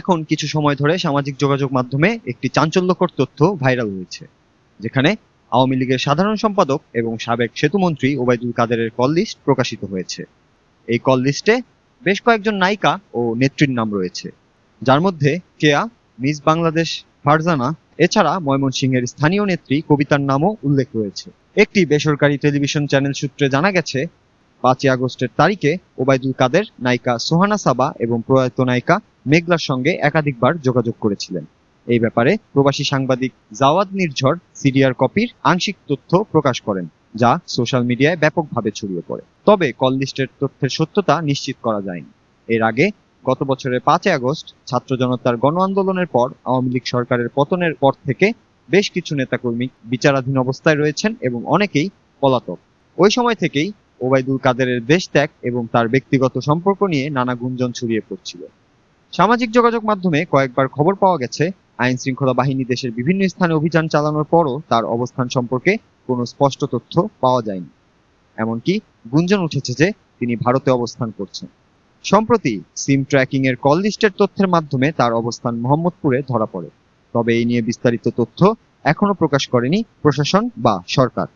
এখন কিছু সময় ধরে সামাজিক যোগাযোগ মাধ্যমে একটি চাঞ্চল্যকর তথ্য ভাইরাল হয়েছে, যেখানে আওয়ামী লীগের সাধারণ সম্পাদক এবং সাবেক সেতুমন্ত্রী ওবায়দুল কাদেরের কল লিস্ট প্রকাশিত হয়েছে। এই কল লিস্টে বেশ কয়েকজন নায়িকা ও নেত্রীর নাম রয়েছে, যার মধ্যে কেয়া, মিস বাংলাদেশ, ফারজানা, এছাড়া ময়মনসিংহের স্থানীয় নেত্রী কবিতার নামও উল্লেখ রয়েছে। একটি বেসরকারি টেলিভিশন চ্যানেল সূত্রে জানা গেছে, পাঁচই আগস্টের তারিখে ওবায়দুল কাদের, নায়িকা সোহানা সাবা এবং প্রয়াত নায়িকা মেঘলার সঙ্গে একাধিকবার যোগাযোগ করেছিলেন। এই ব্যাপারে প্রবাসী সাংবাদিক জাওয়াদ নির্ঝর সিরিয়ার কপির আংশিক তথ্য প্রকাশ করেন, যা সোশ্যাল মিডিয়ায় ব্যাপকভাবে ছড়িয়ে পড়ে। তবে কল লিস্টের তথ্যের সত্যতা নিশ্চিত করা যায়নি। এর আগে গত বছরের পাঁচই আগস্ট ছাত্র জনতার গণ আন্দোলনের পর আওয়ামী লীগ সরকারের পতনের পর থেকে বেশ কিছু নেতাকর্মী বিচারাধীন অবস্থায় রয়েছেন এবং অনেকেই পলাতক। ওই সময় থেকেই ওবায়দুল কাদেরের দেশ ত্যাগ এবং তার ব্যক্তিগত সম্পর্ক নিয়ে নানা গুঞ্জন ছড়িয়ে পড়ছিল। সামাজিক যোগাযোগ মাধ্যমে কয়েকবার খবর পাওয়া গেছে, আইন শৃঙ্খলা বাহিনী দেশের বিভিন্ন স্থানে অভিযান চালানোর পরও তার অবস্থান সম্পর্কে কোনো স্পষ্ট তথ্য পাওয়া যায়নি। এমনকি গুঞ্জন উঠেছে যে তিনি ভারতে অবস্থান করছেন। সম্প্রতি সিম ট্র্যাকিং এর কল লিস্টের তথ্যের মাধ্যমে তার অবস্থান মোহাম্মদপুরে ধরা পড়ে। তবে এই নিয়ে বিস্তারিত তথ্য এখনও প্রকাশ করেনি প্রশাসন বা সরকার।